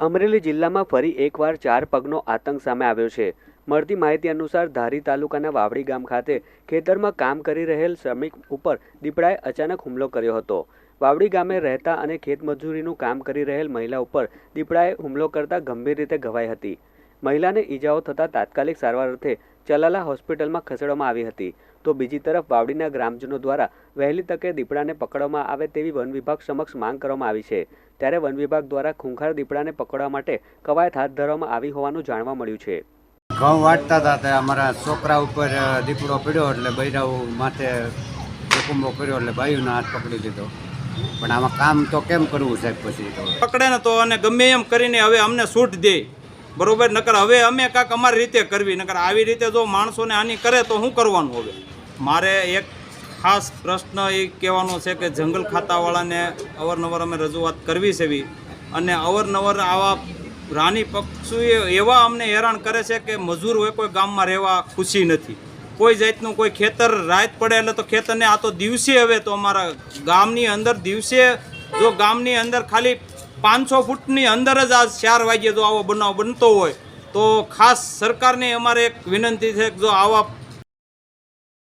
અમરેલી જિલ્લામાં ફરી એકવાર ચાર પગનો આતંક સામે આવ્યો છે. મળતી માહિતી અનુસાર ધારી તાલુકાના વાવડી ગામ ખાતે ખેતરમાં કામ કરી રહેલ શ્રમિક ઉપર દીપડાએ અચાનક હુમલો કર્યો હતો. વાવડી ગામે રહેતા અને ખેતમજૂરીનું કામ કરી રહેલ મહિલા ઉપર દીપડાએ હુમલો કરતા ગંભીર રીતે ઘવાઈ હતી. મહિલાને ઈજાઓ થતાં તાત્કાલિક સારવાર અર્થે ચલાલા હોસ્પિટલમાં ખસેડવામાં આવી હતી. તો બીજી તરફ વાવડીના ગ્રામજનો દ્વારા વહેલી તકે દીપડાને પકડવામાં આવે તેવી વન વિભાગ સમક્ષ માંગ કરવામાં આવી છે. ત્યારે વન વિભાગ દ્વારા ખૂંખાર દીપડાને પકડવા માટે કવાયત હાથ ધરવામાં આવી હોવાનું જાણવા મળ્યું છે. ઘઉં વાટતા હતા તે અમારા છોકરા ઉપર દીપડો પડ્યો એટલે બૈરાઓ માથે હુકુમો કર્યો એટલે ભાઈઓનો હાથ પકડી લીધો. પણ આમાં કામ તો કેમ કરવું સાહેબ પછી પકડે ને તો અને ગમે એમ કરીને હવે અમને છૂટ દે. બરોબર? નકર હવે અમે કાંક અમારી રીતે કરવી. નકર આવી રીતે જો માણસોને આની કરે તો શું કરવાનું હવે? મારે એક ખાસ પ્રશ્ન એ કહેવાનો છે કે જંગલ ખાતાવાળાને અવારનવાર અમે રજૂઆત કરવી છે અને અવારનવાર આવા રાની પક્ષીઓ એવા અમને હેરાન કરે છે કે મજૂર હોય કોઈ ગામમાં રહેવા ખુશી નથી. કોઈ જાતનું કોઈ ખેતર રાત પડે એટલે તો ખેતરને આ તો દિવસે હવે તો અમારા ગામની અંદર, દિવસે જો ગામની અંદર ખાલી પાંચસો ફૂટની અંદર જ આ ચાર વાગ્યે જો આવો બનાવ બનતો હોય, તો ખાસ સરકારને અમારે એક વિનંતી છે કે જો આવા